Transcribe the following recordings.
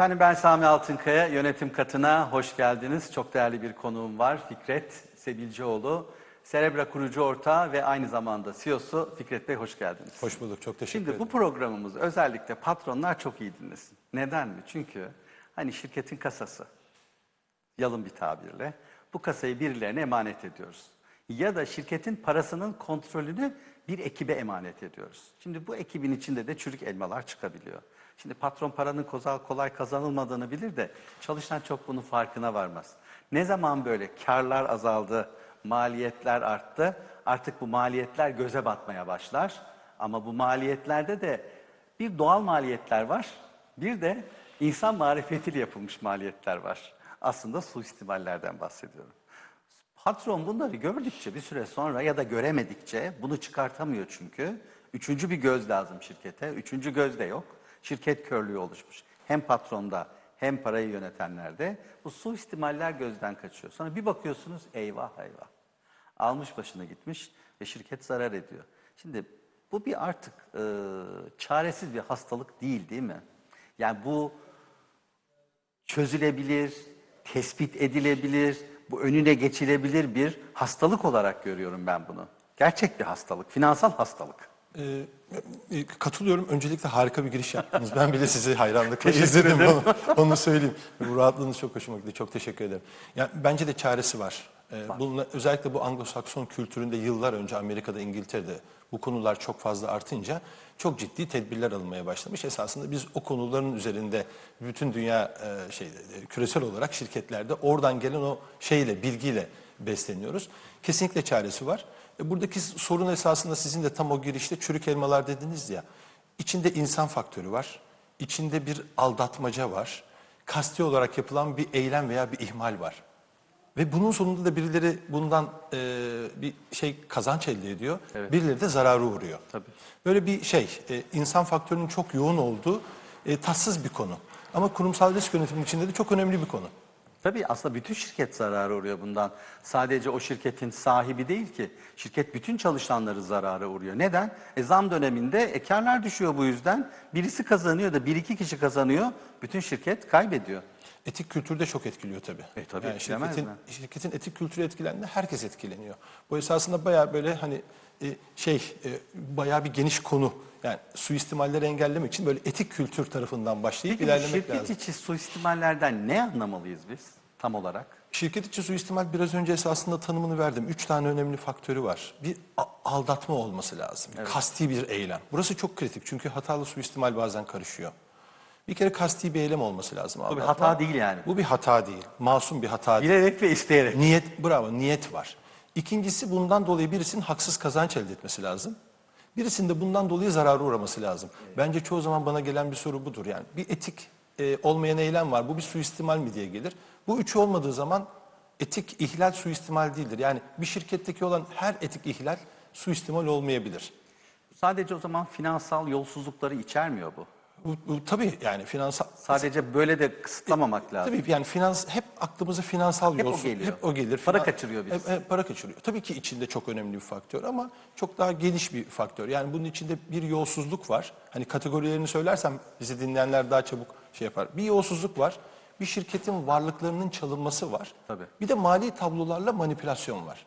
Efendim ben Sami Altınkaya, yönetim katına hoş geldiniz. Çok değerli bir konuğum var, Fikret Sebilcioğlu. Cerebra kurucu ortağı ve aynı zamanda CEO'su Fikret Bey hoş geldiniz. Hoş bulduk. Çok teşekkür Şimdi ederim. bu programımız özellikle patronlar çok iyi dinlesin. Neden mi? Çünkü hani şirketin kasası, yalın bir tabirle bu kasayı birilerine emanet ediyoruz. Ya da şirketin parasının kontrolünü bir ekibe emanet ediyoruz. Şimdi bu ekibin içinde de çürük elmalar çıkabiliyor. Şimdi patron paranın kolay, kazanılmadığını bilir de çalışan çok bunun farkına varmaz. Ne zaman böyle karlar azaldı, maliyetler arttı, artık bu maliyetler göze batmaya başlar. Ama bu maliyetlerde de bir doğal maliyetler var, bir de insan marifetiyle yapılmış maliyetler var. Aslında suistimallerden bahsediyorum. Patron bunları gördükçe bir süre sonra ya da göremedikçe bunu çıkartamıyor çünkü. Üçüncü bir göz lazım şirkete. Üçüncü göz de yok. Şirket körlüğü oluşmuş. Hem patronda hem parayı yönetenlerde. Bu suistimaller gözden kaçıyor. Sonra bir bakıyorsunuz eyvah eyvah. Almış başına gitmiş ve şirket zarar ediyor. Şimdi bu bir artık e, çaresiz bir hastalık değil değil mi? Yani bu çözülebilir, tespit edilebilir, bu önüne geçilebilir bir hastalık olarak görüyorum ben bunu. Gerçek bir hastalık, finansal hastalık. Ee, katılıyorum. Öncelikle harika bir giriş yaptınız. Ben bile sizi hayranlıkla izledim. Onu, onu söyleyeyim. Bu rahatlığınız çok hoşuma gitti. Çok teşekkür ederim. Yani bence de çaresi var. Ee, bununla, özellikle bu Anglo-Sakson kültüründe yıllar önce Amerika'da, İngiltere'de bu konular çok fazla artınca çok ciddi tedbirler alınmaya başlamış. Esasında biz o konuların üzerinde bütün dünya e, şey e, küresel olarak şirketlerde oradan gelen o şeyle, bilgiyle besleniyoruz. Kesinlikle çaresi var. E, Buradaki sorun esasında sizin de tam o girişte çürük elmalar dediniz ya. İçinde insan faktörü var. içinde bir aldatmaca var. Kasti olarak yapılan bir eylem veya bir ihmal var. Ve bunun sonunda da birileri bundan e, bir şey kazanç elde ediyor. Birileri de zararı uğruyor. Tabii. Böyle bir şey, e, insan faktörünün çok yoğun olduğu e, tatsız bir konu. Ama kurumsal risk yönetimi içinde de çok önemli bir konu. Tabii aslında bütün şirket zarara uğruyor bundan. Sadece o şirketin sahibi değil ki. Şirket bütün çalışanları zarara uğruyor. Neden? E zam döneminde e, karlar düşüyor bu yüzden. Birisi kazanıyor da bir iki kişi kazanıyor. Bütün şirket kaybediyor. Etik kültür de çok etkiliyor tabii. E, tabii, Yani şirketin, mi? şirketin etik kültürü etkilendiğinde herkes etkileniyor. Bu esasında bayağı böyle hani e, şey e, bayağı bir geniş konu. Yani suistimalleri engellemek için böyle etik kültür tarafından başlayıp Peki ilerlemek şirket lazım. içi suistimallerden ne anlamalıyız biz tam olarak? Şirket içi suistimal biraz önce esasında tanımını verdim. Üç tane önemli faktörü var. Bir aldatma olması lazım. Kasti bir eylem. Burası çok kritik çünkü hatalı suistimal bazen karışıyor. Bir kere kasti bir eylem olması lazım. Bu bir hata değil yani. Bu bir hata değil. Masum bir hata değil. Bilerek ve isteyerek. Niyet, bravo, niyet var. İkincisi bundan dolayı birisinin haksız kazanç elde etmesi lazım. Birisinin de bundan dolayı zarara uğraması lazım. Bence çoğu zaman bana gelen bir soru budur. Yani bir etik e, olmayan eylem var. Bu bir suistimal mi diye gelir. Bu üçü olmadığı zaman etik ihlal suistimal değildir. Yani bir şirketteki olan her etik ihlal suistimal olmayabilir. Sadece o zaman finansal yolsuzlukları içermiyor bu. Bu, bu tabii yani finansal Sadece böyle de kısıtlamamak lazım. Tabii yani finans hep aklımıza finansal Hep o yolsuz- geliyor. Hep o gelir. Para Finan- kaçırıyor birisi. Hep- hep para kaçırıyor. Tabii ki içinde çok önemli bir faktör ama çok daha geniş bir faktör. Yani bunun içinde bir yolsuzluk var. Hani kategorilerini söylersem bizi dinleyenler daha çabuk şey yapar. Bir yolsuzluk var. Bir şirketin varlıklarının çalınması var. Tabii. Bir de mali tablolarla manipülasyon var.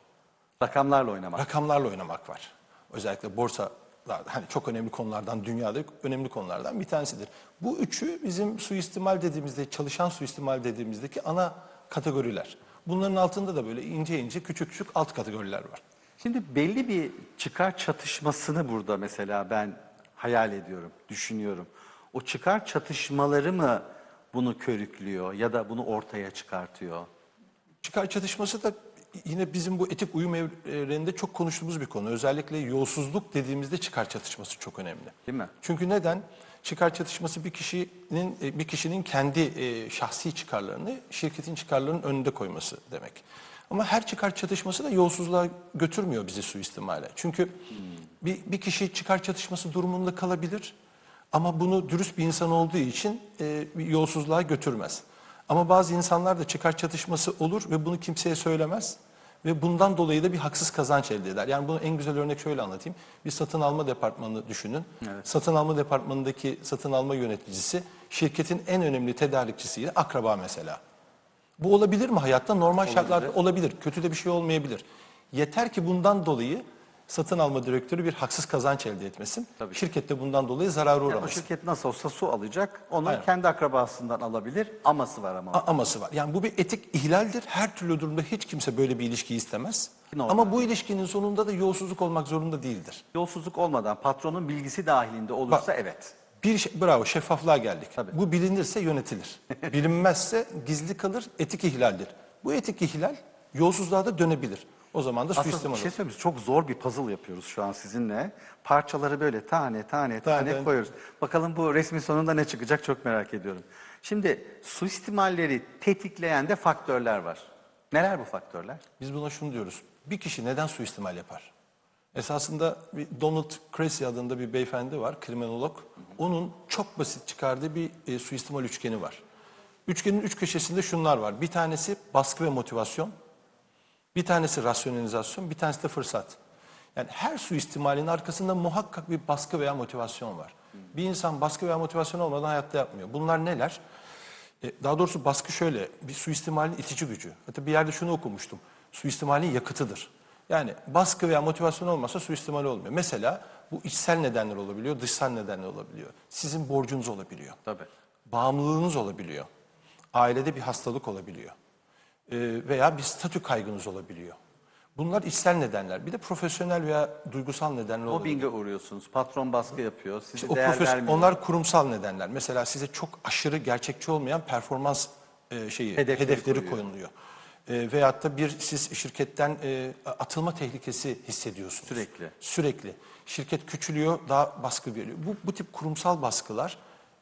Rakamlarla oynamak. Rakamlarla oynamak var. Özellikle borsalarda hani çok önemli konulardan, dünyada önemli konulardan bir tanesidir. Bu üçü bizim suistimal dediğimizde, çalışan suistimal dediğimizdeki ana kategoriler. Bunların altında da böyle ince ince küçük küçük alt kategoriler var. Şimdi belli bir çıkar çatışmasını burada mesela ben hayal ediyorum, düşünüyorum. O çıkar çatışmaları mı bunu körüklüyor ya da bunu ortaya çıkartıyor? Çıkar çatışması da yine bizim bu etik uyum evreninde çok konuştuğumuz bir konu. Özellikle yolsuzluk dediğimizde çıkar çatışması çok önemli. Değil mi? Çünkü neden? Çıkar çatışması bir kişinin e, bir kişinin kendi e, şahsi çıkarlarını şirketin çıkarlarının önünde koyması demek. Ama her çıkar çatışması da yolsuzluğa götürmüyor bizi suistimale. Çünkü bir, bir kişi çıkar çatışması durumunda kalabilir ama bunu dürüst bir insan olduğu için e, yolsuzluğa götürmez. Ama bazı insanlar da çıkar çatışması olur ve bunu kimseye söylemez. Ve bundan dolayı da bir haksız kazanç elde eder. Yani bunu en güzel örnek şöyle anlatayım. Bir satın alma departmanı düşünün. Satın alma departmanındaki satın alma yöneticisi şirketin en önemli tedarikçisiyle akraba mesela. Bu olabilir mi hayatta? Normal şartlarda olabilir. Kötü de bir şey olmayabilir. Yeter ki bundan dolayı satın alma direktörü bir haksız kazanç elde etmesin. Tabii. Şirket de bundan dolayı zarara Yani o uğramasın. şirket nasıl olsa su alacak, onu Aynen. kendi akrabasından alabilir. Aması var ama. A- aması var. Yani bu bir etik ihlaldir. Her türlü durumda hiç kimse böyle bir ilişki istemez. Normal. Ama bu ilişkinin sonunda da yolsuzluk olmak zorunda değildir. Yolsuzluk olmadan patronun bilgisi dahilinde olursa Bak- evet. Bir şey, bravo şeffaflığa geldik. Tabii. Bu bilinirse yönetilir. Bilinmezse gizli kalır, etik ihlaldir. Bu etik ihlal yolsuzluğa da dönebilir. O zaman da Aslında suistimal bir şey söyleyeyim mi? Çok zor bir puzzle yapıyoruz şu an sizinle. Parçaları böyle tane tane tane, tane. koyuyoruz. Bakalım bu resmin sonunda ne çıkacak çok merak ediyorum. Şimdi suistimalleri tetikleyen de faktörler var. Neler bu faktörler? Biz buna şunu diyoruz. Bir kişi neden suistimal yapar? Esasında bir Donald Cressy adında bir beyefendi var, kriminolog. Onun çok basit çıkardığı bir e, suistimal üçgeni var. Üçgenin üç köşesinde şunlar var. Bir tanesi baskı ve motivasyon, bir tanesi rasyonalizasyon, bir tanesi de fırsat. Yani her suistimalin arkasında muhakkak bir baskı veya motivasyon var. Bir insan baskı veya motivasyon olmadan hayatta yapmıyor. Bunlar neler? E, Daha doğrusu baskı şöyle, bir suistimalin itici gücü. Hatta bir yerde şunu okumuştum. Suistimalin yakıtıdır. Yani baskı veya motivasyon olmasa suistimal olmuyor. Mesela bu içsel nedenler olabiliyor, dışsal nedenler olabiliyor. Sizin borcunuz olabiliyor. Tabii. Bağımlılığınız olabiliyor. Ailede bir hastalık olabiliyor. Ee, veya bir statü kaygınız olabiliyor. Bunlar içsel nedenler. Bir de profesyonel veya duygusal nedenler olabiliyor. Mobbinge uğruyorsunuz. Patron baskı yapıyor. Size O değer vermiyor. onlar kurumsal nedenler. Mesela size çok aşırı gerçekçi olmayan performans e, şeyi Hedefleri hedefleri, koyuyor. koyuluyor. E, veyahut da bir siz şirketten e, atılma tehlikesi hissediyorsunuz. Sürekli. Sürekli. Şirket küçülüyor, daha baskı görüyor. Bu, bu tip kurumsal baskılar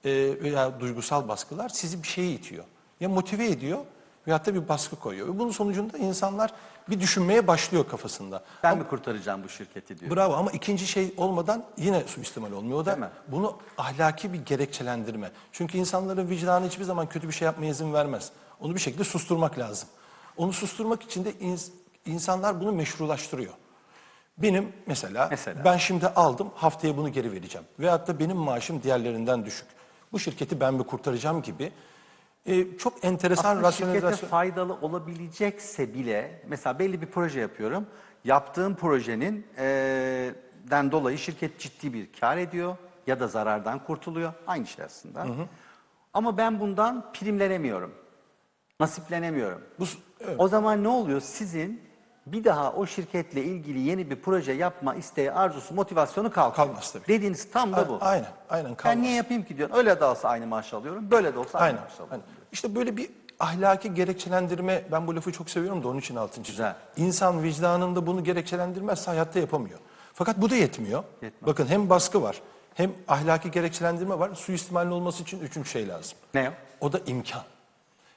e, veya duygusal baskılar sizi bir şeye itiyor. Ya motive ediyor veyahut da bir baskı koyuyor. Ve bunun sonucunda insanlar bir düşünmeye başlıyor kafasında. Ben mi kurtaracağım bu şirketi diyor. Bravo ama ikinci şey olmadan yine suistimal olmuyor. O da bunu ahlaki bir gerekçelendirme. Çünkü insanların vicdanı hiçbir zaman kötü bir şey yapmaya izin vermez. Onu bir şekilde susturmak lazım. Onu susturmak için de ins- insanlar bunu meşrulaştırıyor. Benim mesela, Mesela? ben şimdi aldım haftaya bunu geri vereceğim. Veyahut da benim maaşım diğerlerinden düşük. Bu şirketi ben mi kurtaracağım gibi e, çok enteresan Aslında şirkete rasyonalizasyon. faydalı olabilecekse bile mesela belli bir proje yapıyorum. Yaptığım projenin eee, den dolayı şirket ciddi bir kar ediyor ya da zarardan kurtuluyor. Aynı şey aslında. Ama ben bundan primlenemiyorum. Nasiplenemiyorum. Bu, evet. O zaman ne oluyor? Sizin bir daha o şirketle ilgili yeni bir proje yapma isteği, arzusu, motivasyonu kalkıyor. Kalmaz tabii. Dediğiniz tam da bu. Aynen, aynen Ben kalmaz. niye yapayım ki diyorsun. Öyle de olsa aynı maaş alıyorum, böyle de olsa aynı Aynen. maaş alıyorum. aynen. İşte böyle bir ahlaki gerekçelendirme, ben bu lafı çok seviyorum da onun için altını çiziyorum. İnsan vicdanında bunu gerekçelendirmezse hayatta yapamıyor. Fakat bu da yetmiyor. Yetmez. Bakın hem baskı var, hem ahlaki gerekçelendirme var. Suistimalin olması için üçüncü şey lazım. Ne o? O da imkan.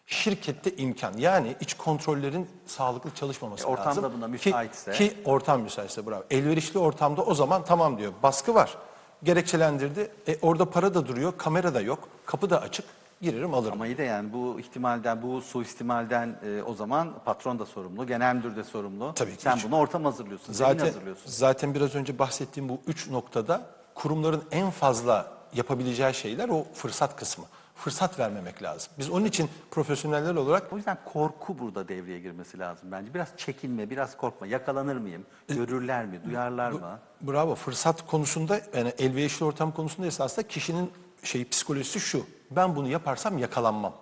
Şirkette imkan. Yani iç kontrollerin sağlıklı çalışmaması E, ortam lazım. da buna Ki- müsaitse. Ki, ortam müsaitse bravo. Elverişli ortamda o zaman tamam diyor. Baskı var. Gerekçelendirdi. E, orada para da duruyor, kamera da yok, kapı da açık. Girerim alırım. Ama iyi de yani bu ihtimalden, bu suistimalden e, o zaman patron da sorumlu, genel müdür de sorumlu. Tabii ki. Sen Hiç- bunu ortam hazırlıyorsun, Zaten, hazırlıyorsun. zaten biraz önce bahsettiğim bu üç noktada kurumların en fazla yapabileceği şeyler o fırsat kısmı. Fırsat vermemek lazım. Biz onun için profesyoneller olarak O yüzden korku burada devreye girmesi lazım bence. Biraz çekinme, biraz korkma. Yakalanır mıyım? E, Görürler mi? Duyarlar mı? Bravo. Fırsat konusunda yani elverişli ortam konusunda esasında kişinin şey psikolojisi şu. Ben bunu yaparsam yakalanmam.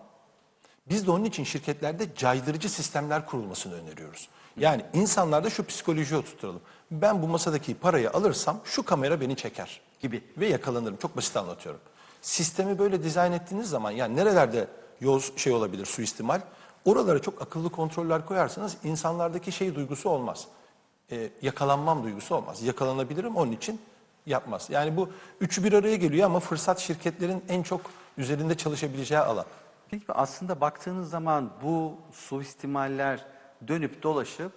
Biz de onun için şirketlerde caydırıcı sistemler kurulmasını öneriyoruz. Yani insanlarda şu psikolojiyi oturtalım. Ben bu masadaki parayı alırsam şu kamera beni çeker gibi ve yakalanırım. Çok basit anlatıyorum. Sistemi böyle dizayn ettiğiniz zaman yani nerelerde yoz şey olabilir suistimal oralara çok akıllı kontroller koyarsanız insanlardaki şey duygusu olmaz e, yakalanmam duygusu olmaz. Yakalanabilirim onun için yapmaz. Yani bu üçü bir araya geliyor ama fırsat şirketlerin en çok üzerinde çalışabileceği alan. Peki aslında baktığınız zaman bu suistimaller dönüp dolaşıp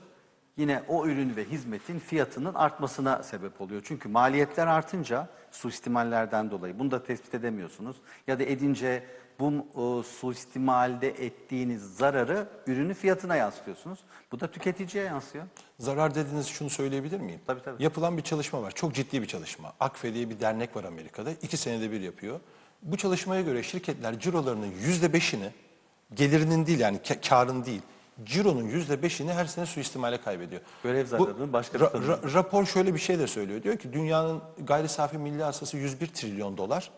yine o ürün ve hizmetin fiyatının artmasına sebep oluyor. Çünkü maliyetler artınca suistimallerden dolayı bunu da tespit edemiyorsunuz. Ya da edince bu e, suistimalde ettiğiniz zararı ürünün fiyatına yansıtıyorsunuz. Bu da tüketiciye yansıyor. Zarar dediğiniz şunu söyleyebilir miyim? Tabii, tabii. Yapılan bir çalışma var. Çok ciddi bir çalışma. Akfe diye bir dernek var Amerika'da. İki senede bir yapıyor. Bu çalışmaya göre şirketler cirolarının yüzde beşini, gelirinin değil yani ka- karın değil, cironun yüzde beşini her sene suistimale kaybediyor. Görev zararının başka ra- ra- rapor şöyle bir şey de söylüyor. Diyor ki dünyanın gayri safi milli hasılası 101 trilyon dolar.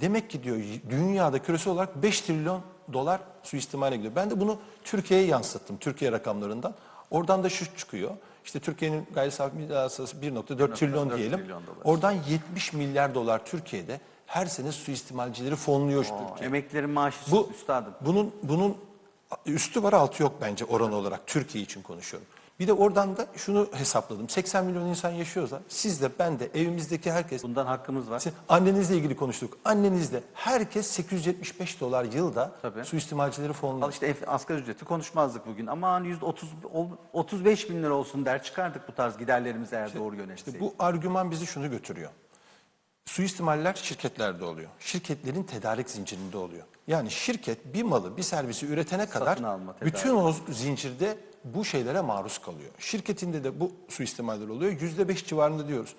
Demek ki diyor dünyada küresel olarak 5 trilyon dolar suistimale gidiyor. Ben de bunu Türkiye'ye yansıttım, Türkiye rakamlarından. Oradan da şu çıkıyor. İşte Türkiye'nin gayri safi milli hasılası 1.4 trilyon 1.4 diyelim. trilyon dolar. Oradan 70 milyar dolar Türkiye'de her sene suistimalcileri fonluyor Aa, Türkiye. emeklerin maaşı Bu üstadım. bunun bunun üstü var altı yok bence oran olarak Türkiye için konuşuyorum. Bir de oradan da şunu hesapladım. 80 milyon insan yaşıyorsa siz de ben de evimizdeki herkes Bundan hakkımız var. Siz- annenizle ilgili konuştuk. Annenizle herkes 875 dolar yılda Tabii. suistimalcileri fonluyor. Al işte enf- asgari ücreti konuşmazdık bugün. Aman yüzde otuz, ol- 35 bin lira olsun der çıkardık bu tarz giderlerimizi eğer doğru yönetseydik. İşte bu argüman bizi şunu götürüyor. Suistimaller şirketlerde oluyor. Şirketlerin tedarik zincirinde oluyor. Yani şirket bir malı, bir servisi üretene kadar alma, bütün o zincirde bu şeylere maruz kalıyor. Şirketinde de bu suistimaller oluyor. Yüzde beş civarında diyoruz.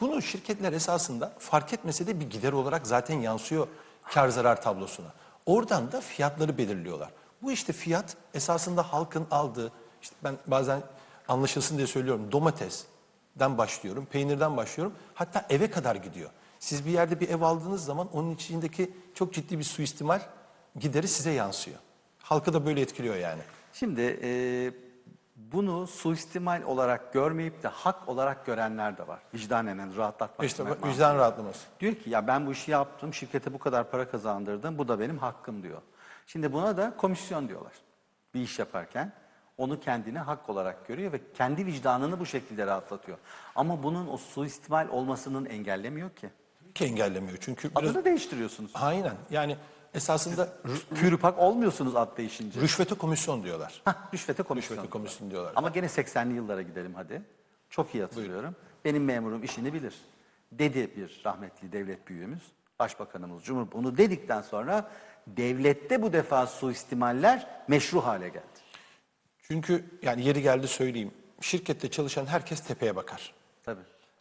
Bunu şirketler esasında fark etmese de bir gider olarak zaten yansıyor kar zarar tablosuna. Oradan da fiyatları belirliyorlar. Bu işte fiyat esasında halkın aldığı, işte ben bazen anlaşılsın diye söylüyorum domatesden başlıyorum, peynirden başlıyorum hatta eve kadar gidiyor. Siz bir yerde bir ev aldığınız zaman onun içindeki çok ciddi bir suistimal gideri size yansıyor. Halkı da böyle etkiliyor yani. Şimdi e, bunu suistimal olarak görmeyip de hak olarak görenler de var. Vicdanen rahatlatmak İşte bu vicdan rahatlaması. Diyor ki ya ben bu işi yaptım, şirkete bu kadar para kazandırdım, bu da benim hakkım diyor. Şimdi buna da komisyon diyorlar. Bir iş yaparken onu kendine hak olarak görüyor ve kendi vicdanını bu şekilde rahatlatıyor. Ama bunun o suistimal olmasının engellemiyor ki. Engellemiyor çünkü biraz... Adını değiştiriyorsunuz. Aynen yani esasında Pürüpak olmuyorsunuz ad değişince. rüşvete komisyon diyorlar. Hah, rüşvete komisyon. Rüşvete komisyon diyorlar. Ama gene 80'li yıllara gidelim hadi. Çok iyi hatırlıyorum. Benim memurum işini bilir. Dedi bir rahmetli devlet büyüğümüz, başbakanımız, cumhur bunu dedikten sonra devlette bu defa suistimaller meşru hale geldi. Çünkü yani yeri geldi söyleyeyim. Şirkette çalışan herkes tepeye bakar.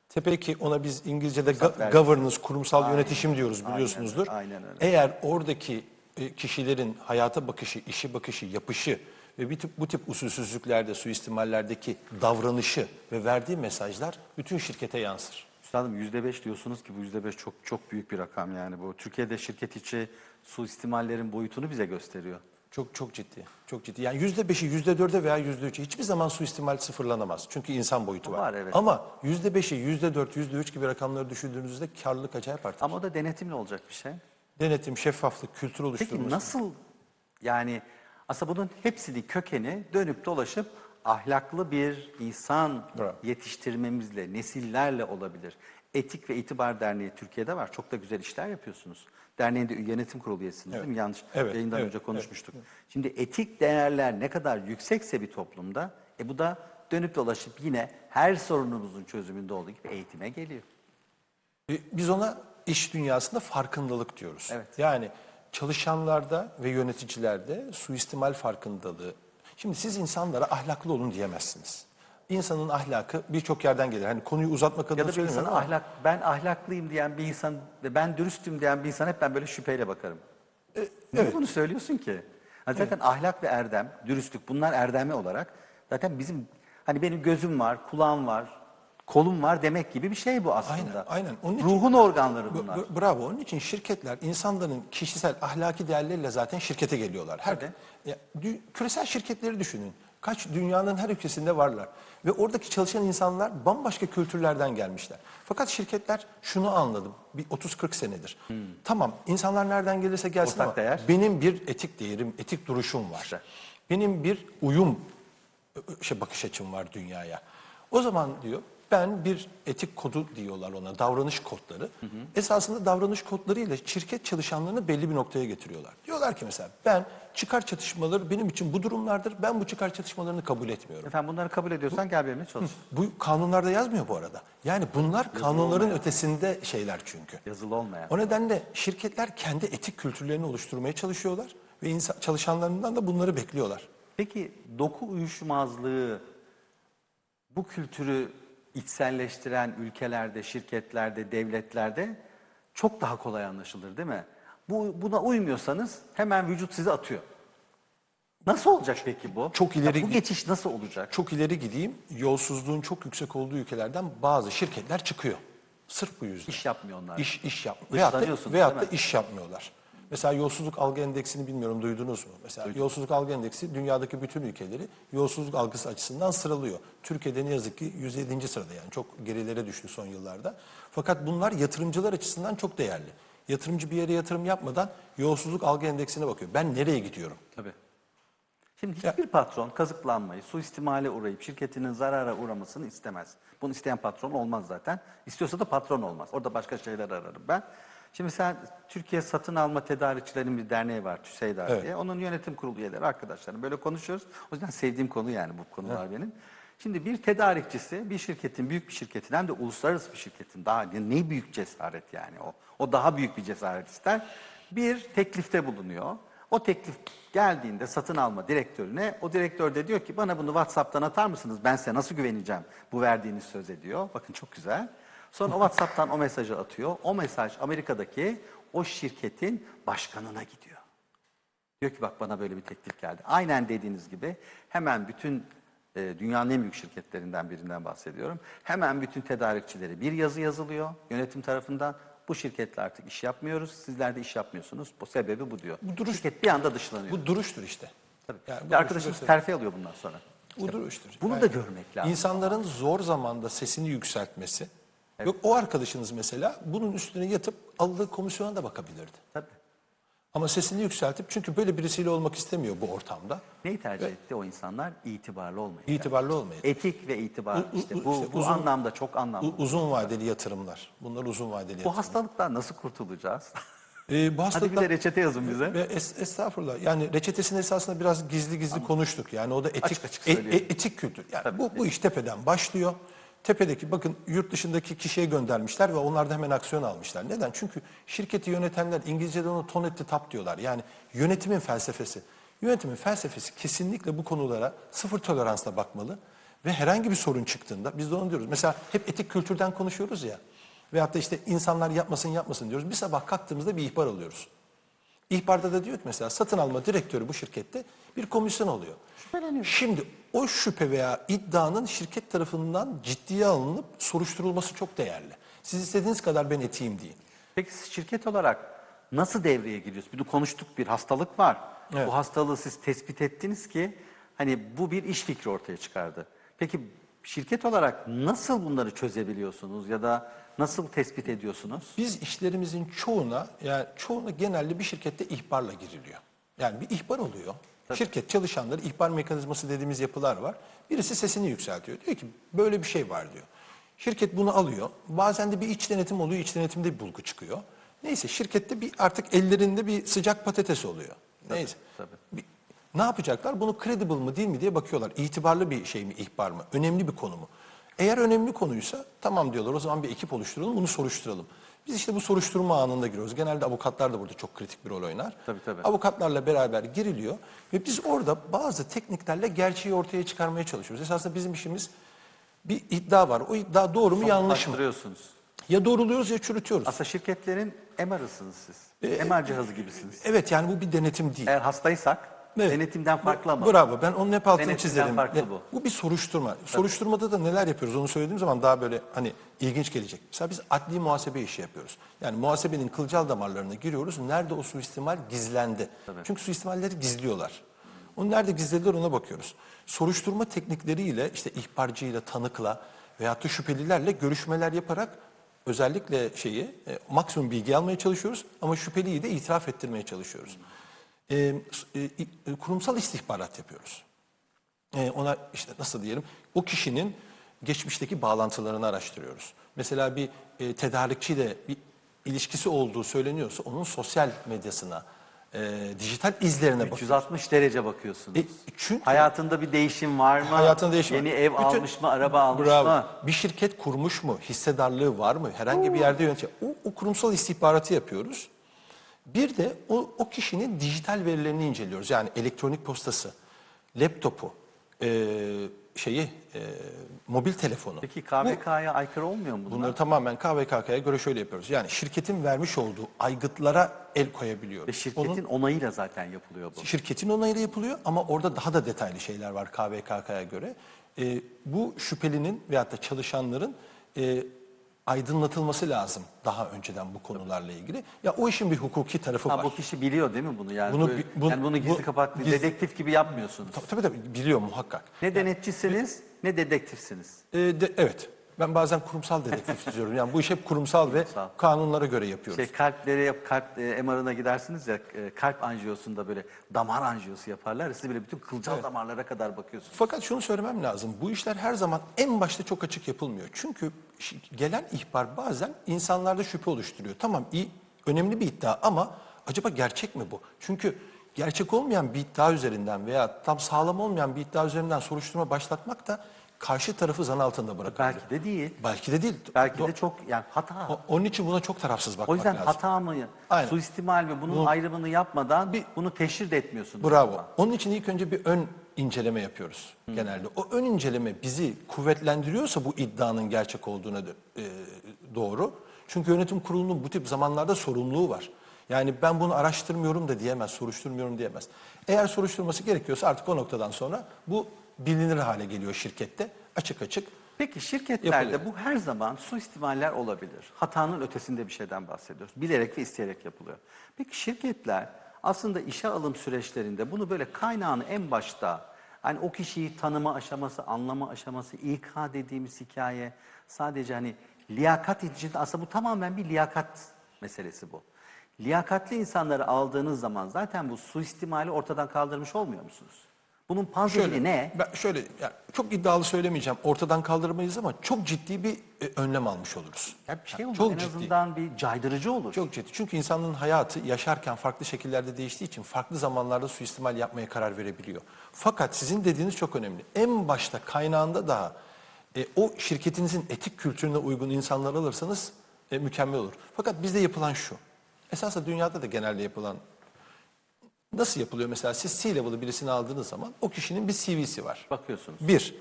Tabii. Tepe ki ona biz İngilizce'de governance, kurumsal yönetişim diyoruz biliyorsunuzdur. aynen öyle. Eğer oradaki e, kişilerin hayata bakışı, işi bakışı, yapışı ve bir tip, bu tip usulsüzlüklerde, suistimallerdeki davranışı ve verdiği mesajlar bütün şirkete yansır. Üstadım yüzde beş diyorsunuz ki bu yüzde beş çok çok büyük bir rakam yani bu. Türkiye'de şirket içi suistimallerin boyutunu bize gösteriyor. Çok çok ciddi. Çok ciddi. Yani yüzde beşi, yüzde dörde veya yüzde üçe hiçbir zaman suistimal sıfırlanamaz. Çünkü insan boyutu var. Var, evet. Ama yüzde beşi, yüzde dört, yüzde üç gibi rakamları düşürdüğünüzde karlılık acayip artar. Ama o da denetimli olacak bir şey. Denetim, şeffaflık, kültür Peki oluşturması. nasıl yani aslında bunun hepsinin kökeni dönüp dolaşıp ahlaklı bir insan Bravo. yetiştirmemizle, nesillerle olabilir. Etik ve İtibar Derneği Türkiye'de var. Çok da güzel işler yapıyorsunuz. Derneğin de yönetim kurulu üyesiniz değil mi? Yanlış Evet, yayından evet, önce evet, konuşmuştuk. Şimdi etik değerler ne kadar yüksekse bir toplumda, e bu da dönüp dolaşıp yine her sorunumuzun çözümünde olduğu gibi eğitime geliyor. E, Biz ona iş dünyasında farkındalık diyoruz. Evet. Yani çalışanlarda ve yöneticilerde suistimal farkındalığı. Şimdi siz insanlara ahlaklı olun diyemezsiniz. İnsanın ahlakı birçok yerden gelir. Hani konuyu uzatmak adına Ya da bir insana ama ahlak, ben ahlaklıyım diyen bir insan ve ben dürüstüm diyen bir insan hep ben böyle şüpheyle bakarım. Niye evet. bunu söylüyorsun ki? Hani zaten ahlak ve erdem, dürüstlük bunlar erdemi olarak zaten bizim hani benim gözüm var, kulağım var, kolum var demek gibi bir şey bu aslında. Aynen, aynen. Onun için- Ruhun organları bunlar. Bravo. Onun için şirketler insanların kişisel ahlaki değerleriyle zaten şirkete geliyorlar. Her, Tabii. ya, küresel şirketleri düşünün. Kaç dünyanın her ülkesinde varlar. Ve oradaki çalışan insanlar bambaşka kültürlerden gelmişler. Fakat şirketler şunu anladım. Bir 30-40 senedir. Tamam insanlar nereden gelirse gelsin Hmm. Ortak ama değer. benim bir etik değerim, etik duruşum var. İşte. Benim bir uyum şey bakış açım var dünyaya. O zaman diyor ben bir etik kodu diyorlar ona davranış kodları. Esasında davranış kodlarıyla şirket çalışanlarını belli bir noktaya getiriyorlar. Diyorlar ki mesela ben çıkar çatışmaları benim için bu durumlardır. Ben bu çıkar çatışmalarını kabul etmiyorum. Efendim bunları kabul ediyorsan gel benimle çalış. Bu kanunlarda yazmıyor bu arada. Yani bunlar kanunların ötesinde şeyler çünkü. Yazılı olmayan. O nedenle şirketler kendi etik kültürlerini oluşturmaya çalışıyorlar ve insan, çalışanlarından da bunları bekliyorlar. Peki doku uyuşmazlığı bu kültürü içselleştiren ülkelerde, şirketlerde, devletlerde çok daha kolay anlaşılır değil mi? Bu, buna uymuyorsanız hemen vücut sizi atıyor. Nasıl olacak peki bu? Çok Ya ileri bu git- geçiş nasıl olacak? Çok ileri gideyim. Yolsuzluğun çok yüksek olduğu ülkelerden bazı şirketler çıkıyor. Sırf bu yüzden. İş yapmıyor onlar. İş, iş yap. Veyahut da, veyahut da iş yapmıyorlar. Mesela yolsuzluk algı endeksini bilmiyorum duydunuz mu? Mesela yolsuzluk algı endeksi dünyadaki bütün ülkeleri yolsuzluk algısı açısından sıralıyor. Türkiye'de ne yazık ki 107. sırada yani çok gerilere düştü son yıllarda. Fakat bunlar yatırımcılar açısından çok değerli. Yatırımcı bir yere yatırım yapmadan yolsuzluk algı endeksine bakıyor. Ben nereye gidiyorum? Tabii. Şimdi hiçbir patron kazıklanmayı, suistimale uğrayıp şirketinin zarara uğramasını istemez. Bunu isteyen patron olmaz zaten. İstiyorsa da patron olmaz. Orada başka şeyler ararım ben. Şimdi sen Türkiye Satın Alma Tedarikçilerin bir derneği var TÜSEYDAR Evet. diye. Onun yönetim kurulu üyeleri arkadaşlarım böyle konuşuyoruz. O yüzden sevdiğim konu yani bu konular benim. Şimdi bir tedarikçisi bir şirketin, büyük bir şirketin hem de uluslararası bir şirketin daha ne büyük cesaret yani o. O daha büyük bir cesaret ister. Bir teklifte bulunuyor. O teklif geldiğinde satın alma direktörüne o direktör de diyor ki bana bunu WhatsApp'tan atar mısınız? Ben size nasıl güveneceğim bu verdiğiniz söze diyor. Bakın çok güzel. Sonra WhatsApp'tan o mesajı atıyor. O mesaj Amerika'daki o şirketin başkanına gidiyor. Diyor ki bak bana böyle bir teklif geldi. Aynen dediğiniz gibi hemen bütün e, dünyanın en büyük şirketlerinden birinden bahsediyorum. Hemen bütün tedarikçileri bir yazı yazılıyor yönetim tarafından. Bu şirketle artık iş yapmıyoruz. Sizler de iş yapmıyorsunuz. Bu sebebi bu diyor. Bu duruş- Şirket bir anda dışlanıyor. Bu duruştur işte. Tabii. Yani bu arkadaşımız duruşu terfi alıyor bundan sonra. Bu duruştur. Bunu da görmek lazım. İnsanların zor zamanda sesini yükseltmesi. Yok o arkadaşınız mesela bunun üstüne yatıp aldığı komisyona da bakabilirdi. Tabii. Ama sesini yükseltip çünkü böyle birisiyle olmak istemiyor bu ortamda. Neyi tercih etti o insanlar? İtibarlı olmayı. İtibarlı olmayı. Etik ve itibar. U- u- işte bu, işte bu uzun- anlamda çok anlamlı. U- uzun vadeli yatırımlar. Bunlar uzun vadeli bu yatırımlar. hastalıktan nasıl kurtulacağız? Ee, bu Hadi bir de reçete yazın bize. Ve es- estağfurullah. Yani reçetesini esasında biraz gizli gizli konuştuk. Yani o da etik Açık açık e- e- etik kültür. Yani Tabii, bu bu iş tepeden başlıyor. Tepedeki bakın yurt dışındaki kişiye göndermişler ve onlar da hemen aksiyon almışlar. Neden? Çünkü şirketi yönetenler İngilizce'de onu ton etti tap diyorlar. Yani yönetimin felsefesi. Yönetimin felsefesi kesinlikle bu konulara sıfır toleransla bakmalı ve herhangi bir sorun çıktığında biz de onu diyoruz. Mesela hep etik kültürden konuşuyoruz ya. Veyahut da işte insanlar yapmasın yapmasın diyoruz. Bir sabah kalktığımızda bir ihbar alıyoruz. İhbarda da diyor ki mesela satın alma direktörü bu şirkette bir komisyon alıyor. Şimdi o şüphe veya iddianın şirket tarafından ciddiye alınıp soruşturulması çok değerli. Siz istediğiniz kadar ben etiyim deyin. Peki siz şirket olarak nasıl devreye giriyorsunuz? Bir de konuştuk bir hastalık var. Evet. Bu hastalığı siz tespit ettiniz ki hani bu bir iş fikri ortaya çıkardı. Peki şirket olarak nasıl bunları çözebiliyorsunuz ya da nasıl tespit ediyorsunuz? Biz işlerimizin çoğuna yani çoğuna genelde bir şirkette ihbarla giriliyor. Yani bir ihbar oluyor. Şirket çalışanları ihbar mekanizması dediğimiz yapılar var. Birisi sesini yükseltiyor. Diyor ki böyle bir şey var diyor. Şirket bunu alıyor. Bazen de bir iç denetim oluyor. İç denetimde bir bulgu çıkıyor. Neyse şirkette bir artık ellerinde bir sıcak patates oluyor. Neyse. tabii. Bir- ne yapacaklar? Bunu credible mı değil mi diye bakıyorlar. İtibarlı bir şey mi, ihbar mı? Önemli bir konu mu? Eğer önemli konuysa tamam diyorlar o zaman bir ekip oluşturalım, bunu soruşturalım. Biz işte bu soruşturma anında giriyoruz. Genelde avukatlar da burada çok kritik bir rol oynar. Tabii, tabii. Avukatlarla beraber giriliyor ve biz orada bazı tekniklerle gerçeği ortaya çıkarmaya çalışıyoruz. Esasında bizim işimiz bir iddia var. O iddia doğru mu yanlış mı? Ya doğruluyoruz ya çürütüyoruz. Aslında şirketlerin MR'ısınız siz. Ee, MR cihazı gibisiniz. Evet yani bu bir denetim değil. Eğer hastaysak Evet. denetimden farklı ama. Bravo. Ben onun hep altını Denetimden çizerim. farklı Ne- bu. Bu bir soruşturma. Soruşturmada da neler yapıyoruz onu söylediğim zaman daha böyle hani ilginç gelecek. Mesela biz adli muhasebe işi yapıyoruz. Yani muhasebenin kılcal damarlarına giriyoruz. Nerede o suistimal gizlendi? Çünkü suistimalleri gizliyorlar. Onu nerede gizlediler ona bakıyoruz. Soruşturma teknikleriyle işte ihbarcıyla, tanıkla veyahut da şüphelilerle görüşmeler yaparak özellikle şeyi e, maksimum bilgi almaya çalışıyoruz ama şüpheliyi de itiraf ettirmeye çalışıyoruz. E, s- e, i- kurumsal istihbarat yapıyoruz. E, ona işte nasıl diyelim o kişinin geçmişteki bağlantılarını araştırıyoruz. Mesela bir e, tedarikçiyle bir ilişkisi olduğu söyleniyorsa onun sosyal medyasına, e, dijital izlerine bakıyoruz. 360 derece bakıyorsunuz. E, çünkü- Hayatında bir değişim var mı? Hayatında değişim Yeni var. ev Bütün- almış mı? Araba almış Bravo. mı? Bir şirket kurmuş mu? Hissedarlığı var mı? Herhangi bir yerde yönetici. O, o kurumsal istihbaratı yapıyoruz. Bir de o, o kişinin dijital verilerini inceliyoruz. Yani elektronik postası, laptopu, e, şeyi e, mobil telefonu. Peki KVK'ya aykırı olmuyor mu bunlar? Bunları tamamen KVKK'ya göre şöyle yapıyoruz. Yani şirketin vermiş olduğu aygıtlara el koyabiliyoruz. Ve şirketin onayıyla zaten yapılıyor bu. Şirketin onayıyla yapılıyor ama orada daha da detaylı şeyler var KVKK'ya göre. Ee, bu şüphelinin veyahut da çalışanların e, aydınlatılması lazım daha önceden bu konularla ilgili. Ya o işin bir hukuki tarafı Ha, var. bu kişi biliyor değil mi bunu? Yani Bunu böyle- bu- yani bunu gizli bu- kapaklı gizli- dedektif gibi yapmıyorsunuz. Tabii tabii, tabii biliyor muhakkak. Ne denetçisiniz ne dedektifsiniz. Ee, de- evet. Ben bazen kurumsal dedektif diyorum. Yani bu iş hep kurumsal ve kanunlara göre yapıyoruz. Şey kalpleri yap, kalp e, MR'ına gidersiniz ya e, kalp anjiyosunda böyle damar anjiyosu yaparlar. ya, Siz böyle bütün kılcal damarlara kadar bakıyorsunuz. Fakat şunu söylemem lazım. Bu işler her zaman en başta çok açık yapılmıyor. Çünkü gelen ihbar bazen insanlarda şüphe oluşturuyor. Tamam iyi, önemli bir iddia ama acaba gerçek mi bu? Çünkü gerçek olmayan bir iddia üzerinden veya tam sağlam olmayan bir iddia üzerinden soruşturma başlatmak da karşı tarafı zan altında bırakıyor. Belki de değil. Belki de değil. Belki Do- de çok yani hata. o- Onun için buna çok tarafsız bakmak O yüzden lazım. hata mı, Aynen. suistimal mi bunun ayrımını yapmadan bunu teşhir de etmiyorsunuz. Bravo. Onun için ilk önce bir ön inceleme yapıyoruz genelde. O ön inceleme bizi kuvvetlendiriyorsa bu iddianın gerçek olduğuna dö- e, doğru. Çünkü yönetim kurulunun bu tip zamanlarda sorumluluğu var. Yani ben bunu araştırmıyorum da diyemez, soruşturmuyorum diyemez. Eğer soruşturması gerekiyorsa artık o noktadan sonra bu bilinir hale geliyor şirkette. Açık açık. Peki şirketlerde Yapılıyor. bu her zaman suistimaller olabilir. Hatanın ötesinde bir şeyden bahsediyoruz. Bilerek ve isteyerek yapılıyor. Peki şirketler aslında işe alım süreçlerinde bunu böyle kaynağını en başta hani o kişiyi tanıma aşaması, anlama aşaması, İK dediğimiz hikaye sadece hani liyakat içinde aslında bu tamamen bir liyakat meselesi bu. Liyakatli insanları aldığınız zaman zaten bu suistimali ortadan kaldırmış olmuyor musunuz? Bunun panzehiri ne? Ben şöyle yani çok iddialı söylemeyeceğim. Ortadan kaldırmayız ama çok ciddi bir e, önlem almış oluruz. Ya bir şey olur. çok en ciddi. azından bir caydırıcı olur. Çok ciddi. Çünkü insanın hayatı yaşarken farklı şekillerde değiştiği için farklı zamanlarda suistimal yapmaya karar verebiliyor. Fakat sizin dediğiniz çok önemli. En başta kaynağında daha e, o şirketinizin etik kültürüne uygun insanlar alırsanız e, mükemmel olur. Fakat bizde yapılan şu. Esasında dünyada da genelde yapılan nasıl yapılıyor? Mesela siz C-level'ı birisini aldığınız zaman o kişinin bir CV'si var. Bakıyorsunuz. Bir.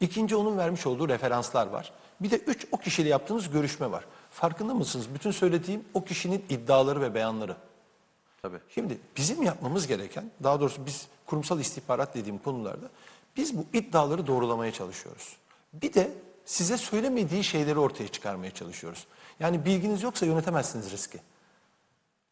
İkinci onun vermiş olduğu referanslar var. Bir de üç o kişiyle yaptığınız görüşme var. Farkında mısınız? Bütün söylediğim o kişinin iddiaları ve beyanları. Tabii. Şimdi bizim yapmamız gereken, daha doğrusu biz kurumsal istihbarat dediğim konularda biz bu iddiaları doğrulamaya çalışıyoruz. Bir de size söylemediği şeyleri ortaya çıkarmaya çalışıyoruz. Yani bilginiz yoksa yönetemezsiniz riski.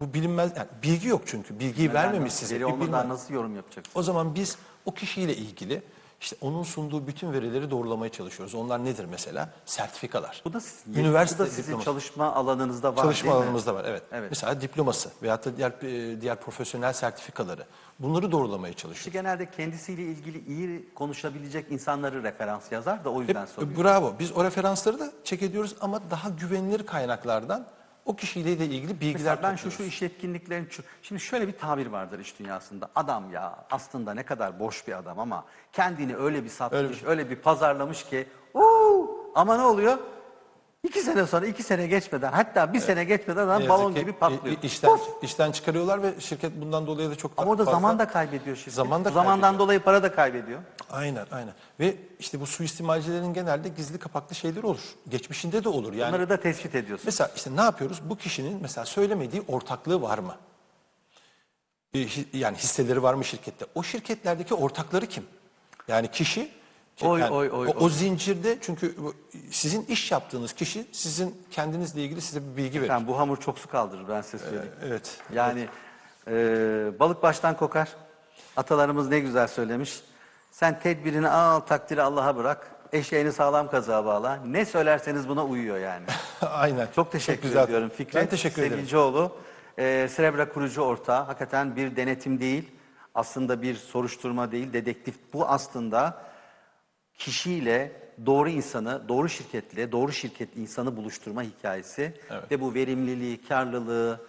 Bu bilinmez, yani bilgi yok çünkü. Bilgiyi vermemiş size. Veri olmadan bilmem- nasıl yorum yapacaksınız? o zaman biz o kişiyle ilgili işte onun sunduğu bütün verileri doğrulamaya çalışıyoruz. Onlar nedir mesela? Sertifikalar. Bu da, sizin- Üniversite bu da sizin diploması. çalışma alanınızda var Çalışma değil mi? alanımızda var evet. Evet. Mesela diploması veyahut da diğer e, diğer profesyonel sertifikaları. Bunları doğrulamaya çalışıyoruz. Kişi genelde kendisiyle ilgili iyi konuşabilecek insanları referans yazar da o yüzden Hep, bravo. Biz o referansları da çek ediyoruz ama daha güvenilir kaynaklardan o kişiyle de ilgili bilgiler Mesela ben şu topluyoruz. şu iş yetkinliklerini... şu- Şimdi şöyle bir tabir vardır iş dünyasında. Adam ya aslında ne kadar boş bir adam ama kendini öyle bir satmış, öyle bir, pazarlamış ki... "Uuu!" ama ne oluyor? İki sene sonra, iki sene geçmeden hatta bir sene geçmeden adam yazık balon ki gibi patlıyor. i- işten, Puf! işten çıkarıyorlar ve şirket bundan dolayı da çok Ama orada fazla... zaman da kaybediyor şirket. Zaman da Zamandan kaybediyor. dolayı para da kaybediyor. Aynen aynen. Ve işte bu suistimalcilerin genelde gizli kapaklı şeyleri olur. Geçmişinde de olur yani. Bunları da tespit ediyorsun. Mesela işte ne yapıyoruz? Bu kişinin mesela söylemediği ortaklığı var mı? E, hi- Yani hisseleri var mı şirkette? O şirketlerdeki ortakları kim? Yani kişi Oy, yani oy, oy, o, o zincirde çünkü sizin iş yaptığınız kişi sizin kendinizle ilgili size bir bilgi verir. Yani bu hamur çok su kaldırır ben size söyleyeyim. Evet. Yani e, balık baştan kokar. Atalarımız ne güzel söylemiş. Sen tedbirini al, takdiri Allah'a bırak. Eşeğini sağlam kazığa bağla. Ne söylerseniz buna uyuyor yani. Aynen. Çok teşekkür güzel. ediyorum Fikret. Ben teşekkür ederim. Sevilcioğlu. Ee, Cerebra kurucu ortağı. Hakikaten bir denetim değil. Aslında bir soruşturma değil. Dedektif. Bu aslında kişiyle doğru insanı, doğru şirketle, doğru şirket insanı buluşturma hikayesi. Ve bu verimliliği, karlılığı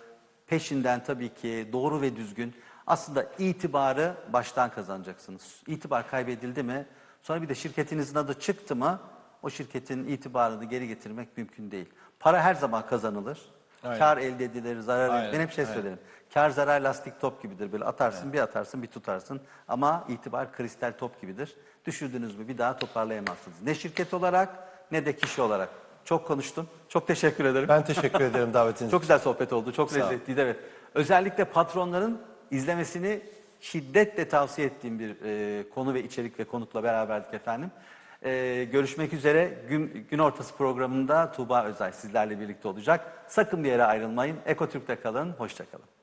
peşinden tabii ki doğru ve düzgün. Aslında itibarı baştan kazanacaksınız. İtibar kaybedildi mi, sonra bir de şirketinizin adı çıktı mı, o şirketin itibarını geri getirmek mümkün değil. Para her zaman kazanılır. Aynen. Kar elde edilir, zarar Aynen, Ben hep şey aynen. söylerim. Kar zarar lastik top gibidir. Böyle atarsın, bir atarsın, bir tutarsın. Ama itibar kristal top gibidir. Düşürdünüz mü bir daha toparlayamazsınız. Ne şirket olarak ne de kişi olarak. Çok konuştum. Çok teşekkür ederim. Ben teşekkür ederim davetiniz Çok güzel sohbet oldu. Çok ol. lezzetliydi evet. Özellikle patronların izlemesini şiddetle tavsiye ettiğim bir e, konu ve içerik ve konukla beraberdik efendim. E, görüşmek üzere. Gün, gün ortası programında Tuğba Özay sizlerle birlikte olacak. Sakın bir yere ayrılmayın. Ekotürk'te kalın. Hoşça kalın.